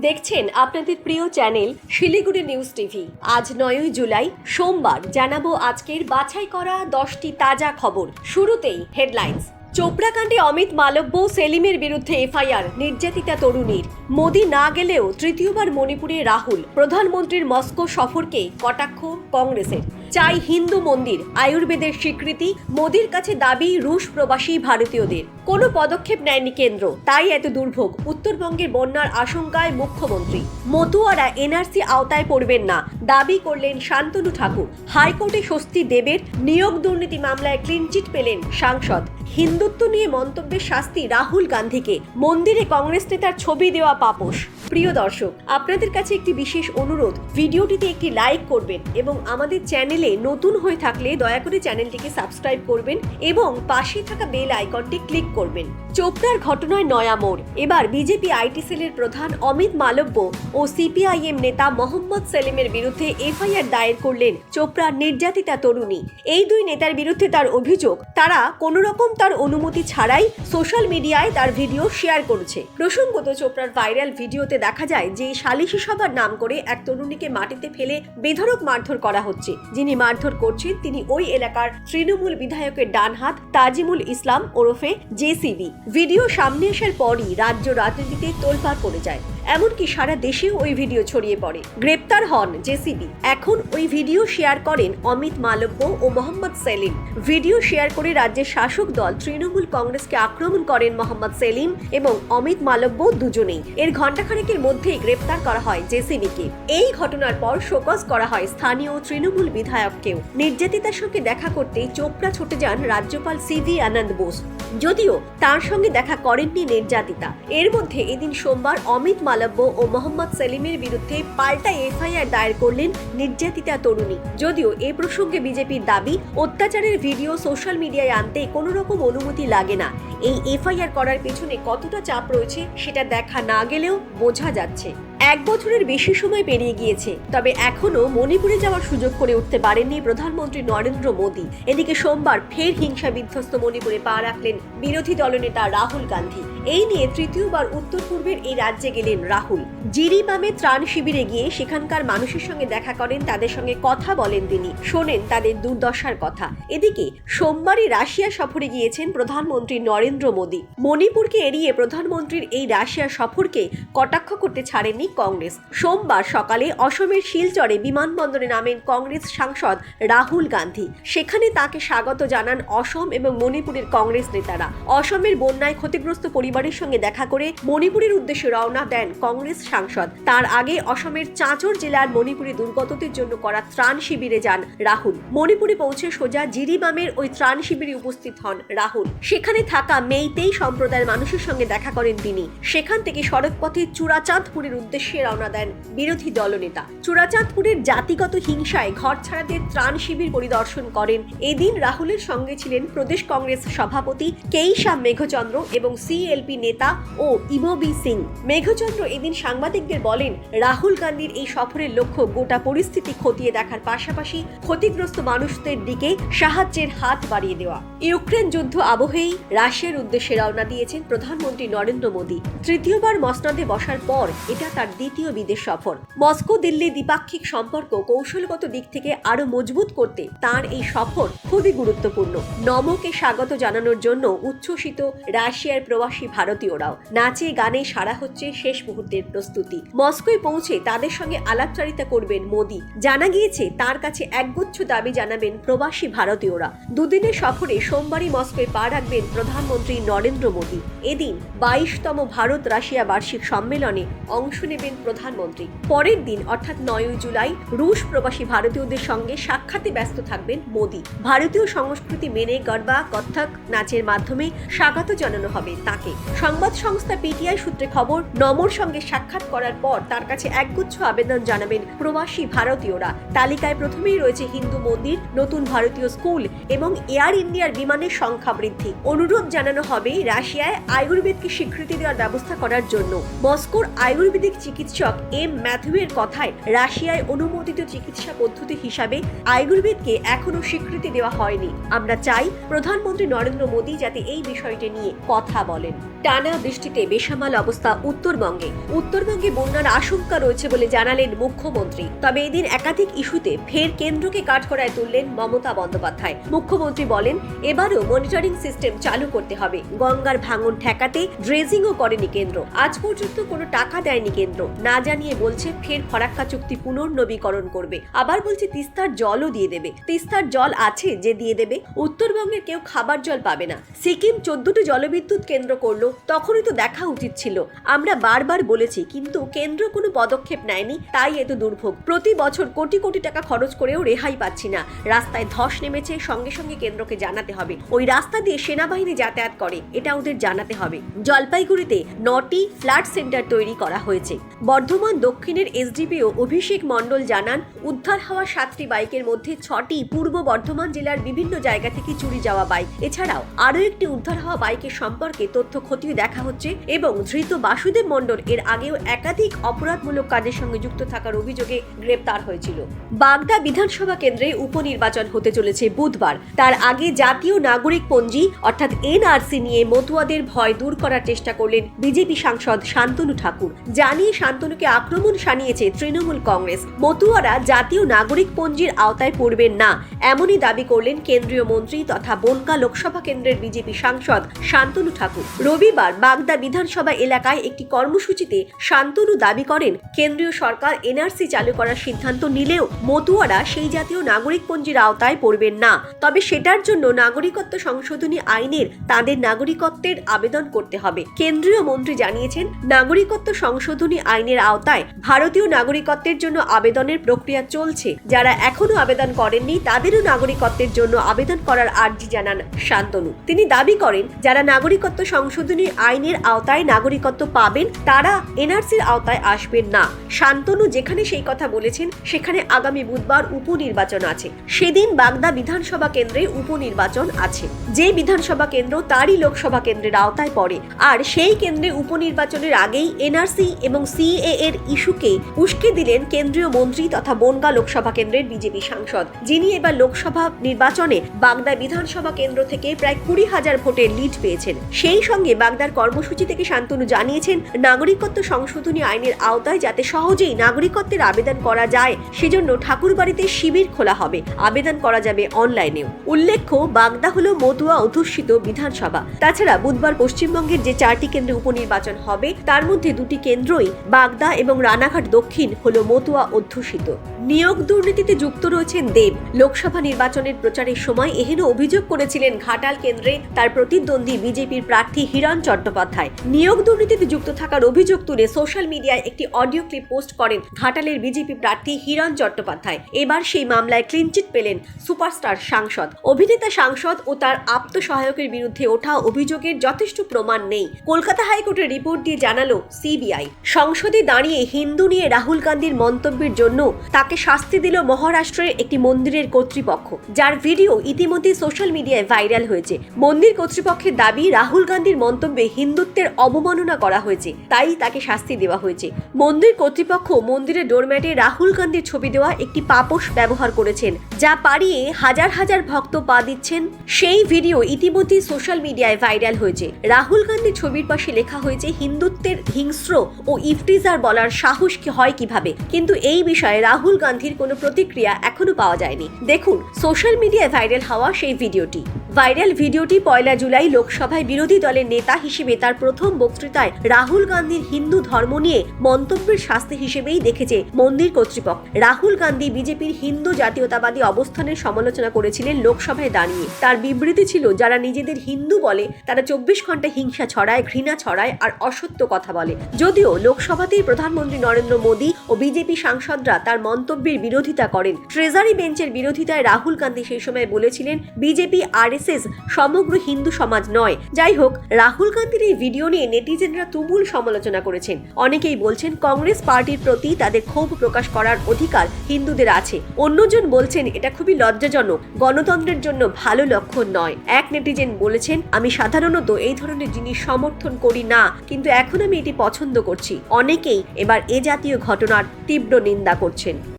দেখছেন আপনাদের প্রিয় চ্যানেল শিলিগুড়ি নিউজ টিভি। আজ নয়ই জুলাই, সোমবার, জানাব আজকের বাছাই করা দশটি তাজা খবর। শুরুতেই হেডলাইন্স। চোপড়াকাণ্ডে অমিত মালব্য সেলিমের বিরুদ্ধে এফআইআর, নির্যাতিতা তরুণীর। মোদি না গেলেও তৃতীয়বার মণিপুরে রাহুল, প্রধানমন্ত্রীর মস্কো সফরকে কটাক্ষ কংগ্রেসের। চাই হিন্দু মন্দির, আয়ুর্বেদের স্বীকৃতি, মোদির কাছে দাবি রুশ প্রবাসী ভারতীয়দের। কোনো পদক্ষেপ নেয়নি কেন্দ্র, তাই এত দুর্ভোগ, উত্তরবঙ্গের বন্যার আশঙ্কায় মুখ্যমন্ত্রী। মতুয়ারা এনআরসি আওতায় পড়বেন না, দাবি করলেন শান্তনু ঠাকুর। হাইকোর্টে স্বস্তি দেবের, নিয়োগ দুর্নীতি মামলায় ক্লিনচিট পেলেন সাংসদ। হিন্দুত্ব নিয়ে মন্তব্যের শাস্তি রাহুল গান্ধীকে। মন্দিরে কংগ্রেস নেতার ছবি দেওয়া পাপোশ। প্রিয় দর্শক, আপনাদের কাছে একটি বিশেষ অনুরোধ। ভিডিওটিতে একটি লাইক করবেন এবং আমাদের চ্যানেলে নতুন হয়ে থাকলে দয়া করে চ্যানেলটিকে সাবস্ক্রাইব করবেন এবং পাশে থাকা বেল আইকনটি ক্লিক করবেন। চোপড়ার ঘটনায় নয়া মোড়। এবার বিজেপি আইটি সেলের প্রধান অমিত মালব্য ও সিপিআইএম নেতা মোহাম্মদ সেলিমের বিরুদ্ধে এফআইআর দায়ের করলেন চোপড়ার নির্যাতিতা তরুণী। এই দুই নেতার বিরুদ্ধে তার অভিযোগ, তারা কোনো রকম তার অনুমতি ছাড়াই সোশ্যাল মিডিয়ায় তার ভিডিও শেয়ার করেছে। প্রসঙ্গত চোপড়ার ভাইরাল ভিডিওতে দেখা যায় যে সালিশি সভার নাম করে এক তরুণীকে মাটিতে ফেলে বেধরক মারধর করা হচ্ছে। যিনি মারধর করছেন, তিনি ওই এলাকার তৃণমূল বিধায়কের ডান হাত তাজিমুল ইসলাম ওরফে জেসিবি। ভিডিও সামনে আসার পরই রাজ্য রাজনীতিতে তোলপাড় পড়ে যায়। এমনকি সারা দেশেও ওই ভিডিও ছড়িয়ে পড়ে। গ্রেপ্তার হন জেসিবি। এখন ওই ভিডিও শেয়ার করেন অমিত মালব্য ও মোহাম্মদ সেলিম। ভিডিও শেয়ার করে রাজ্যের শাসক দল তৃণমূল কংগ্রেসকে আক্রমণ করেন মোহাম্মদ সেলিম এবং অমিত মালব্য দুজনেই। এর ঘণ্টাখানেকের মধ্যেই গ্রেপ্তার করা হয় জেসিবিকে। এই ঘটনার পর শোকজ করা হয় স্থানীয় তৃণমূল বিধায়ককেও। নির্যাতিতার সঙ্গে দেখা করতে চোপড়া ছুটে যান রাজ্যপাল সি সিভি আনন্দ বোস। যদিও তার সঙ্গে দেখা করেননি নির্যাতিতা। এর মধ্যে এদিন সোমবার অমিত মালব্য ও মোহাম্মদ সেলিমের বিরুদ্ধে পাল্টা এফআইআর দায়ের করলেন নির্যাতিতা তরুণী। যদিও এ প্রসঙ্গে বিজেপির দাবি, অত্যাচারের ভিডিও সোশ্যাল মিডিয়ায় আনতে কোনো রকম অনুমতি লাগে না। এই এফআইআর করার পেছনে কতটা চাপ রয়েছে সেটা দেখা না গেলেও বোঝা যাচ্ছে। এক বছরের বেশি সময় পেরিয়ে গিয়েছে, তবে এখনও মণিপুরে যাওয়ার সুযোগ করে উঠতে পারেননি প্রধানমন্ত্রী নরেন্দ্র মোদী। এদিকে সোমবার ফের হিংসা বিধ্বস্ত মণিপুরে পা রাখলেন বিরোধী দলনেতা রাহুল গান্ধী। এই নিয়ে তৃতীয়বার উত্তর পূর্বের এই রাজ্যে গেলেন রাহুল। জিরিবামে ত্রাণ শিবিরে গিয়ে সেখানকার মানুষের সঙ্গে দেখা করেন, তাদের সঙ্গে কথা বলেন তিনি, শোনেন তাদের দুর্দশার কথা। এদিকে সোমবারই রাশিয়া সফরে গিয়েছেন প্রধানমন্ত্রী নরেন্দ্র মোদী। মণিপুরকে এড়িয়ে প্রধানমন্ত্রীর এই রাশিয়া সফরকে কটাক্ষ করতে ছাড়েননি কংগ্রেস। সোমবার সকালে অসমের শিলচরে বিমানবন্দরে নামেন কংগ্রেস সাংসদ রাহুল গান্ধী। সেখানে তাকে স্বাগত জানান অসম এবং মণিপুরের কংগ্রেস নেতারা। অসমের বন্যায় ক্ষতিগ্রস্ত পরিবারের সঙ্গে দেখা করে মণিপুরের উদ্দেশ্যে রওনা দেন কংগ্রেস সাংসদ। তার আগে অসমের চাঁচর জেলার মণিপুরে দুর্গতদের জন্য করা ত্রাণ শিবিরে যান রাহুল। মণিপুরে পৌঁছে সোজা জিরিবামের ওই ত্রাণ শিবিরে উপস্থিত হন রাহুল। সেখানে থাকা মেইতেই সম্প্রদায়ের মানুষের সঙ্গে দেখা করেন তিনি। সেখান থেকে সড়কপথে চূড়াচাঁদপুরের উদ্দেশ্যে রওনা দেন বিরোধী দলনেতা। চূড়াচাঁদপুরের জাতিগত হিংসায় ঘর ছাড়াদের ত্রাণ শিবির পরিদর্শন করেন। এদিন রাহুলের সঙ্গে ছিলেন প্রদেশ কংগ্রেস সভাপতি কেইশা মেঘচন্দ্র এবং সিএলপি নেতা ও ইমবি সিং। মেঘচন্দ্র এদিন সাংবাদিকদের বলেন, রাহুল গান্ধীর এই সফরের লক্ষ্য গোটা পরিস্থিতি খতিয়ে দেখার পাশাপাশি ক্ষতিগ্রস্ত মানুষদের দিকে সাহায্যের হাত বাড়িয়ে দেওয়া। ইউক্রেন যুদ্ধ আবহেই রাশিয়ার উদ্দেশ্যে রওনা দিয়েছেন প্রধানমন্ত্রী নরেন্দ্র মোদী। তৃতীয়বার মসনদে বসার পর এটা তার দ্বিতীয় বিদেশ সফর। মস্কো, দিল্লি দ্বিপাক্ষিক সম্পর্ক কৌশলগত দিক থেকে আরও মজবুত করতে তার এই সফর খুবই গুরুত্বপূর্ণ। নমকে স্বাগত জানানোর জন্য উচ্ছ্বসিত রাশিয়ার প্রবাসী ভারতীয়রাও। নাচে, গানে সারা হচ্ছে শেষ মুহূর্তের প্রস্তুতি। মস্কোয় পৌঁছে তাদের সঙ্গে আলাপচারিতা করবেন মোদি। জানা গিয়েছে, তার কাছে একগুচ্ছ দাবি জানাবেন প্রবাসী ভারতীয়রা। দুদিনের সফরে সোমবারই মস্কোয় পা রাখবেন প্রধানমন্ত্রী নরেন্দ্র মোদী। এদিন বাইশতম ভারত রাশিয়া বার্ষিক সম্মেলনে অংশ নেবেন প্রধানমন্ত্রী। পরের দিন, অর্থাৎ নয়ই জুলাই, রুশ প্রবাসী ভারতীয়দের সঙ্গে সাক্ষাতে ব্যস্ত থাকবেন মোদী। ভারতীয় সংস্কৃতি মেনে গরবা কত্থক নাচের মাধ্যমে স্বাগত জানানো হবে তাকে। সংবাদ সংস্থা পিটিআই সূত্রে খবর, নমর সঙ্গে সাক্ষাৎ করার পর তার কাছে একগুচ্ছ আবেদন জানাবেন প্রবাসী ভারতীয়রা। তালিকায় প্রথমেই রয়েছে হিন্দু মন্দির, নতুন ভারতীয় স্কুল এবং এয়ার ইন্ডিয়ার বিমানের সংখ্যা বৃদ্ধি। অনুরোধ জানানো হবে রাশিয়ায় আয়ুর্বেদকে স্বীকৃতি দেওয়ার ব্যবস্থা করার জন্য। মস্কোর আয়ুর্বেদিক চিকিৎসক এম ম্যাথুয়ের কথায় রাশিয়ায় অনুমোদিত চিকিৎসা পদ্ধতি হিসাবে আয়ুর্বেদকে এখনও স্বীকৃতি দেওয়া হয়নি। আমরা চাই প্রধানমন্ত্রী নরেন্দ্র মোদী যাতে এই বিষয়টি নিয়ে কথা বলেন। টানা বৃষ্টিতে বেসামাল অবস্থা উত্তরবঙ্গে। উত্তরবঙ্গে বন্যার আশঙ্কা রয়েছে বলে জানালেন মুখ্যমন্ত্রী। তবে এদিন একাধিক ইস্যুতে ফের কেন্দ্রকে কাঠগড়ায় তুললেন মমতা বন্দ্যোপাধ্যায়। মুখ্যমন্ত্রী বলেন, এবারও মনিটরিং সিস্টেম চালু করতে হবে। গঙ্গার ভাঙন ঠেকাতে ড্রেজিংও করেনি কেন্দ্র। আজ পর্যন্ত কোনো টাকা দেয়নি কেন্দ্র। না জানিয়ে বলছে ফের ফরাক্কা চুক্তি পুনর্নবীকরণ করবে। আবার বলছে তিস্তার জলও দিয়ে দেবে। তিস্তার জল আছে যে দিয়ে দেবে। উত্তরবঙ্গের কেউ খাবার জল পাবে না। সিকিম চোদ্দটি জলবিদ্যুৎ কেন্দ্র করল। তখনই তো দেখা উচিত ছিল। আমরা বারবার বলেছি, কিন্তু কেন্দ্র কোনো পদক্ষেপ নেয়নি। তাই এত দুর্ভোগ। প্রতি বছর কোটি কোটি টাকা খরচ করেও রেহাই পাচ্ছি না। রাস্তায় ধস নেমেছে। সঙ্গে সঙ্গে কেন্দ্রকে জানাতে হবে। ওই রাস্তা দিয়ে সেনাবাহিনী যাতায়াত করে। এটা ওদের জানাতে হবে। জলপাইগুড়িতে নটি ফ্ল্যাট সেন্টার তৈরি করা হয়েছে। বর্ধমান দক্ষিণের এসডিপিও অভিষেক মণ্ডল জানান, উদ্ধার হওয়া সাতটি বাইকের মধ্যে ছটি পূর্ব বর্ধমান জেলার বিভিন্ন জায়গা থেকে চুরি যাওয়া বাইক। এছাড়াও আরও একটি উদ্ধার হওয়া বাইকের সম্পর্কে তথ্য খতিয়ে দেখা হচ্ছে এবং ধৃত বাসুদেব মণ্ডল এর আগেও একাধিক অপরাধমূলক কাজের সঙ্গে যুক্ত থাকার অভিযোগে গ্রেপ্তার হয়েছিল। বাগদা বিধানসভা কেন্দ্রে উপনির্বাচন হতে চলেছে বুধবার। তার আগে জাতীয় নাগরিক পঞ্জি অর্থাৎ এনআরসি নিয়ে মতুয়াদের ভয় দূর করার চেষ্টা করলেন বিজেপি সাংসদ শান্তনু ঠাকুর। জানিয়ে শান্তনুকে আক্রমণ শানিয়েছে তৃণমূল কংগ্রেস। মতুয়ারা জাতীয় নাগরিক পঞ্জির আওতায় পড়বেন না, এমনই দাবি করলেন কেন্দ্রীয় মন্ত্রী তথা বনকা লোকসভা কেন্দ্রের বিজেপি সাংসদ শান্তনু ঠাকুর। রবিবার বাগদা বিধানসভা এলাকায় একটি কর্মসূচিতে শান্তনু দাবি করেন, কেন্দ্রীয় সরকার এনআরসি চালু করার সিদ্ধান্ত নিলেও মতুয়ারা সেই জাতীয় নাগরিক পঞ্জির আওতায় পড়বেন না। তবে সেটার জন্য নাগরিকত্ব সংশোধনী আইনের তাদের নাগরিকত্বের আবেদন করতে হবে। কেন্দ্রীয় মন্ত্রী জানিয়েছেন, নাগরিকত্ব সংশোধনী আইনের আওতায় ভারতীয় নাগরিকত্বের জন্য আবেদনের প্রক্রিয়া চলছে। যারা এখনও আবেদন করেননি, তাদেরও নাগরিকত্বের জন্য আবেদন করার আর্জি জানান শান্তনু। তিনি দাবি করেন, যারা নাগরিকত্ব সংশোধনী আইনের আওতায় নাগরিকত্ব পাবেন, তারা এনআরসির আওতায় আসবেন না। শান্তনু যেখানে সেই কথা বলেছেন, সেখানে আগামী বুধবার উপনির্বাচন আছে। সেদিন বাগদা বিধানসভা কেন্দ্রে উপনির্বাচন আছে। যে বিধানসভা কেন্দ্র, তারই লোকসভা কেন্দ্রের আওতায় পড়ে। আর সেই কেন্দ্রে উপনির্বাচনের আগেই এনআরসি এবং সিএ এর ইস্যুকে উস্কে দিলেন কেন্দ্রীয় মন্ত্রী তথা বনগা লোকসভা কেন্দ্রের বিজেপি সাংসদ, যিনি এবার লোকসভা নির্বাচনে বাগদা বিধানসভা কেন্দ্র থেকে প্রায় কুড়ি হাজার ভোটের লিড পেয়েছেন। সেই সঙ্গে বাগদার কর্মসূচি থেকে শান্তনু জানিয়েছেন, নাগরিকত্ব সংশোধনী আইনের আওতায় যাতে সহজেই নাগরিকত্বের আবেদন করা যায়, সেজন্য ঠাকুরবাড়িতে শিবির খোলা হবে। আবেদন করা যাবে অনলাইনেও। উল্লেখ্য, বাগদা হলো মতুয়া অধ্যুষিত বিধানসভা। তাছাড়া বুধবার পশ্চিমবঙ্গের যে চারটি কেন্দ্রে উপনির্বাচন হবে, তার মধ্যে দুটি কেন্দ্রই বাগদা এবং রানাঘাট দক্ষিণ হলো মতুয়া অধ্যুষিত। নিয়োগ দুর্নীতিতে যুক্ত রয়েছেন দেব। লোকসভা নির্বাচনের প্রচারের সময় এহেন অভিযোগ করেছিলেন ঘাটাল কেন্দ্রে তার প্রতিদ্বন্দ্বী বিজেপির প্রার্থী হিরণ চট্টোপাধ্যায়। নিয়োগ দুর্নীতিতে যুক্ত থাকার অভিযোগ তুলে সোশ্যাল মিডিয়ায় একটি অডিও ক্লিপ পোস্ট করেন ঘাটালের বিজেপি প্রার্থী হিরণ চট্টোপাধ্যায়। এবার সেই মামলায় ক্লিনচিট পেলেন সুপারস্টার সাংসদ। অভিনেতা সাংসদ ও তার আত্মসহায়কের বিরুদ্ধে ওঠা অভিযোগের যথেষ্ট প্রমাণ নেই। কলকাতা হাইকোর্টের রিপোর্ট দিয়ে জানালো সিবিআই। সংসদে দাঁড়িয়ে হিন্দু নিয়ে রাহুল গান্ধীর মন্তব্যের জন্য তাকে শাস্তি দিল মহারাষ্ট্রের একটি মন্দিরের কর্তৃপক্ষ, যার ভিডিও ইতিমধ্যে সোশ্যাল মিডিয়ায় ভাইরাল হয়েছে। মন্দির কর্তৃপক্ষের দাবি, রাহুল গান্ধীর মন্তব্যে হিন্দুত্বের অবমাননা করা হয়েছে, তাই তাকে শাস্তি দেওয়া হয়েছে। মন্দির কর্তৃপক্ষ মন্দিরের ডোরম্যাটে রাহুল গান্ধীর ছবি দেওয়া একটি পাপোশ ব্যবহার করেছেন, যা পাড়িয়ে হাজার হাজার ভক্ত পা দিচ্ছেন। সেই ভিডিও ইতিমধ্যেই সোশ্যাল মিডিয়ায় ভাইরাল হয়েছে। রাহুল গান্ধীর ছবির পাশে লেখা হয়েছে, হিন্দুত্বের হিংস্র ও ইফটিজার বলার সাহস কি হয় কীভাবে? কিন্তু এই বিষয়ে রাহুল গান্ধীর কোনো প্রতিক্রিয়া এখনও পাওয়া যায়নি। দেখুন, সোশ্যাল মিডিয়ায় ভাইরাল হওয়া সেই ভিডিওটি। ভাইরাল ভিডিওটি পয়লা জুলাই লোকসভায় বিরোধী দলের নেতা হিসেবে তার প্রথম বক্তৃতায় রাহুল গান্ধীর হিন্দু ধর্ম নিয়ে মন্তব্যের শাস্তি হিসেবেই দেখেছে মন্দির কর্তৃপক্ষ। রাহুল গান্ধী বিজেপির হিন্দু জাতীয়তাবাদী অবস্থানের সমালোচনা করেছিলেন লোকসভায় দাঁড়িয়ে। তার বিবৃতি ছিল, যারা নিজেদের হিন্দু বলে, তারা চব্বিশ ঘণ্টা হিংসা ছড়ায়, ঘৃণা ছড়ায় আর অসত্য কথা বলে। যদিও লোকসভাতেই প্রধানমন্ত্রী নরেন্দ্র মোদী ও বিজেপি সাংসদরা তার মন্তব্যের বিরোধিতা করেন। ট্রেজারি বেঞ্চের বিরোধিতায় রাহুল গান্ধী সেই সময় বলেছিলেন, বিজেপি আর সমগ্র হিন্দু সমাজ নয়। যাই হোক, রাহুল গান্ধীর এই ভিডিও নিয়ে নেটিজেনরা তুমুল সমালোচনা করেছেন। অনেকেই বলছেন, কংগ্রেস পার্টির প্রতি তাদের ক্ষোভ প্রকাশ করার অধিকার হিন্দুদের আছে। অন্যজন বলছেন, এটা খুবই লজ্জাজনক। গণতন্ত্রের জন্য ভালো লক্ষণ নয়। এক নেটিজেন বলেছেন, আমি সাধারণত এই ধরনের জিনিস সমর্থন করি না, কিন্তু এখন আমি এটি পছন্দ করছি। অনেকেই এবার এ জাতীয় ঘটনার তীব্র নিন্দা করছেন।